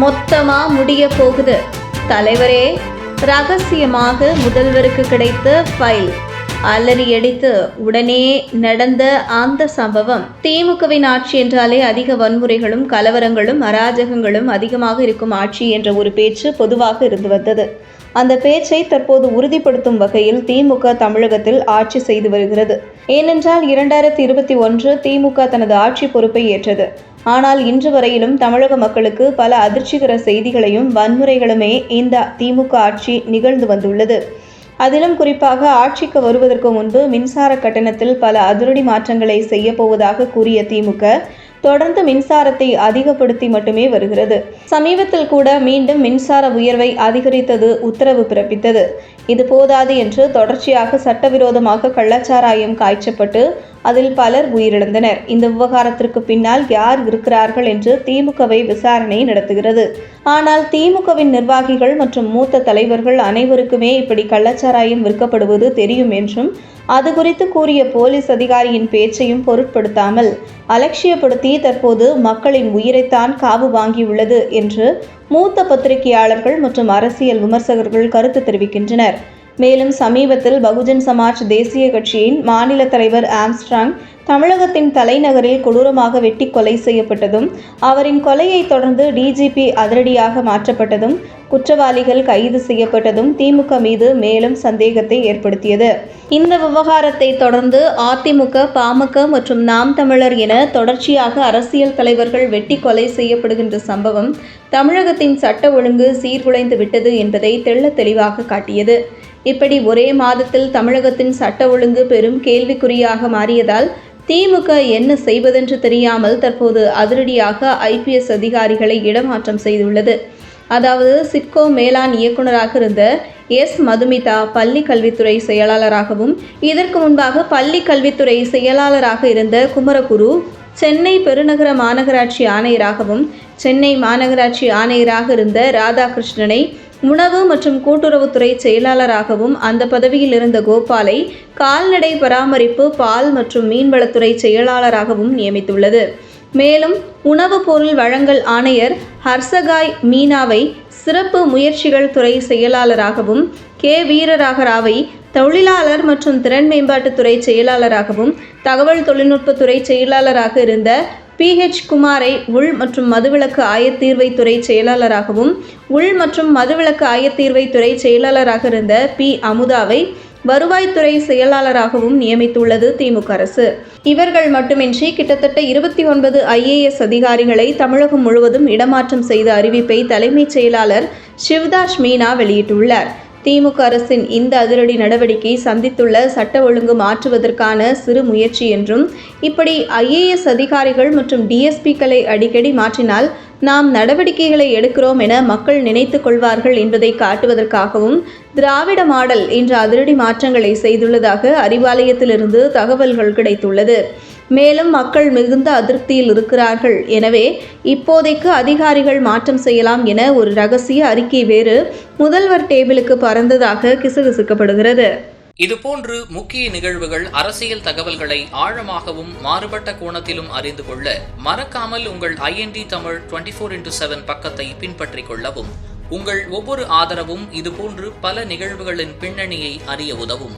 மொத்தமா முடிய போகுது. தலைவரே ரகசியமாக முதல்வருக்கு கிடைத்த ஃபைல் அலறி அடித்து உடனே நடந்த அந்த சம்பவம் திமுகவின் ஆட்சி என்றாலே அதிக வன்முறைகளும் கலவரங்களும் அராஜகங்களும் அதிகமாக இருக்கும் ஆட்சி என்ற ஒரு பேச்சு பொதுவாக இருந்து வந்தது. அந்த பேச்சை தற்போது உறுதிப்படுத்தும் வகையில் திமுக தமிழகத்தில் ஆட்சி செய்து வருகிறது. ஏனென்றால் இரண்டாயிரத்தி இருபத்தி ஒன்று திமுக தனது ஆட்சி பொறுப்பை ஏற்றது. ஆனால் இன்று வரையிலும் தமிழக மக்களுக்கு பல அதிர்ச்சிகர செய்திகளையும் வன்முறைகளுமே இந்த திமுக ஆட்சி நிகழ்ந்து வந்துள்ளது. அதிலும் குறிப்பாக ஆட்சிக்கு வருவதற்கு முன்பு மின்சார கட்டணத்தில் பல அதிரடி மாற்றங்களை செய்ய போவதாக கூறிய திமுக தொடர்ந்து மின்சாரத்தை அதிகப்படுத்தி மட்டுமே வருகிறது. சமீபத்தில் கூட மீண்டும் மின்சார உயர்வை அதிகரித்தது உத்தரவு பிறப்பித்தது. இது போதாது என்று தொடர்ச்சியாக சட்டவிரோதமாக கள்ளச்சாராயம் காய்ச்சப்பட்டு அதில் பலர் உயிரிழந்தனர். இந்த விவகாரத்திற்கு பின்னால் யார் இருக்கிறார்கள் என்று திமுகவை விசாரணை நடத்துகிறது. ஆனால் திமுகவின் நிர்வாகிகள் மற்றும் மூத்த தலைவர்கள் அனைவருக்குமே இப்படி கள்ளச்சாராயம் விற்கப்படுவது தெரியும் என்றும் அது குறித்து கூறிய போலீஸ் அதிகாரியின் பேச்சையும் பொருட்படுத்தாமல் அலட்சியப்படுத்தி தற்போது மக்களின் உயிரைத்தான் காவு வாங்கியுள்ளது என்று மூத்த பத்திரிகையாளர்கள் மற்றும் அரசியல் விமர்சகர்கள் கருத்து தெரிவிக்கின்றனர். மேலும் சமீபத்தில் பகுஜன் சமாஜ் தேசிய கட்சியின் மாநில தலைவர் ஆம்ஸ்ட்ராங் தமிழகத்தின் தலைநகரில் கொடூரமாக வெட்டி கொலை செய்யப்பட்டதும் அவரின் கொலையை தொடர்ந்து டிஜிபி அதிரடியாக மாற்றப்பட்டதும் குற்றவாளிகள் கைது செய்யப்பட்டதும் திமுக மீது மேலும் சந்தேகத்தை ஏற்படுத்தியது. இந்த விவகாரத்தை தொடர்ந்து அதிமுக பாமக மற்றும் நாம் தமிழர் என தொடர்ச்சியாக அரசியல் தலைவர்கள் வெட்டி கொலை செய்யப்படுகின்ற சம்பவம் தமிழகத்தின் சட்ட ஒழுங்கு சீர்குலைந்து விட்டது என்பதை தெள்ள தெளிவாக காட்டியது. இப்படி ஒரே மாதத்தில் தமிழகத்தின் சட்ட ஒழுங்கு பெரும் கேள்விக்குறியாக மாறியதால் திமுக என்ன செய்வதென்று தெரியாமல் தற்போது அதிரடியாக ஐபிஎஸ் அதிகாரிகளை இடமாற்றம் செய்துள்ளது. அதாவது சிட்கோ மேலாண் இயக்குநராக இருந்த எஸ். மதுமிதா பள்ளி கல்வித்துறை செயலாளராகவும் இதற்கு முன்பாக பள்ளி கல்வித்துறை செயலாளராக இருந்த குமரகுரு சென்னை பெருநகர மாநகராட்சி ஆணையராகவும் சென்னை மாநகராட்சி ஆணையராக இருந்த ராதாகிருஷ்ணனை உணவு மற்றும் கூட்டுறவுத்துறை செயலாளராகவும் அந்த பதவியில் இருந்த கோபாலை கால்நடை பராமரிப்பு பால் மற்றும் மீன்வளத்துறை செயலாளராகவும் நியமித்துள்ளது. மேலும் உணவுப் பொருள் வழங்கல் ஆணையர் ஹர்சகாய் மீனாவை சிறப்பு முயற்சிகள் துறை செயலாளராகவும் கே. வீரராகராவை தொழிலாளர் மற்றும் திறன் மேம்பாட்டுத்துறை செயலாளராகவும் தகவல் தொழில்நுட்பத்துறை செயலாளராக இருந்த பிஹெச் குமாரை உள் மற்றும் மதுவிலக்கு ஆயத்தீர்வைத்துறை செயலாளராகவும் உள் மற்றும் மதுவிலக்கு ஆயத்தீர்வைத்துறை செயலாளராக இருந்த பி அமுதாவை வருவாய்த்துறை செயலாளராகவும் நியமித்துள்ளது திமுக அரசு. இவர்கள் மட்டுமின்றி கிட்டத்தட்ட இருபத்தி ஒன்பது ஐஏஎஸ் அதிகாரிகளை தமிழகம் முழுவதும் இடமாற்றம் செய்த அறிவிப்பை தலைமைச் செயலாளர் சிவ்தாஷ் மீனா வெளியிட்டுள்ளார். திமுக அரசின் இந்த அதிரடி நடவடிக்கை சந்தித்துள்ள சட்ட ஒழுங்கு மாற்றுவதற்கான சிறு முயற்சி என்றும் இப்படி ஐஏஎஸ் அதிகாரிகள் மற்றும் டிஎஸ்பிக்களை அடிக்கடி மாற்றினால் நாம் நடவடிக்கைகளை எடுக்கிறோம் என மக்கள் நினைத்துக் கொள்வார்கள் என்பதை காட்டுவதற்காகவும் திராவிட மாடல் என்ற அதிரடி மாற்றங்களை செய்துள்ளதாக அறிவாலயத்திலிருந்து தகவல்கள் கிடைத்துள்ளது. மேலும் மக்கள் மிகுந்த அதிருப்தியில் இருக்கிறார்கள். எனவே இப்போதைக்கு அதிகாரிகள் மாற்றம் செய்யலாம் என ஒரு ரகசிய அறிக்கை வேறு முதல்வர் டேபிளுக்கு பறந்ததாக கிசுகிசுக்கப்படுகிறது. இதுபோன்று முக்கிய நிகழ்வுகள் அரசியல் தகவல்களை ஆழமாகவும் மாறுபட்ட கோணத்திலும் அறிந்து கொள்ள மறக்காமல் உங்கள் INT Tamil twenty four into seven பக்கத்தை பின்பற்றிக் கொள்ளவும் உங்கள் ஒவ்வொரு ஆதரவும் இதுபோன்று பல நிகழ்வுகளின் பின்னணியை அறிய உதவும்.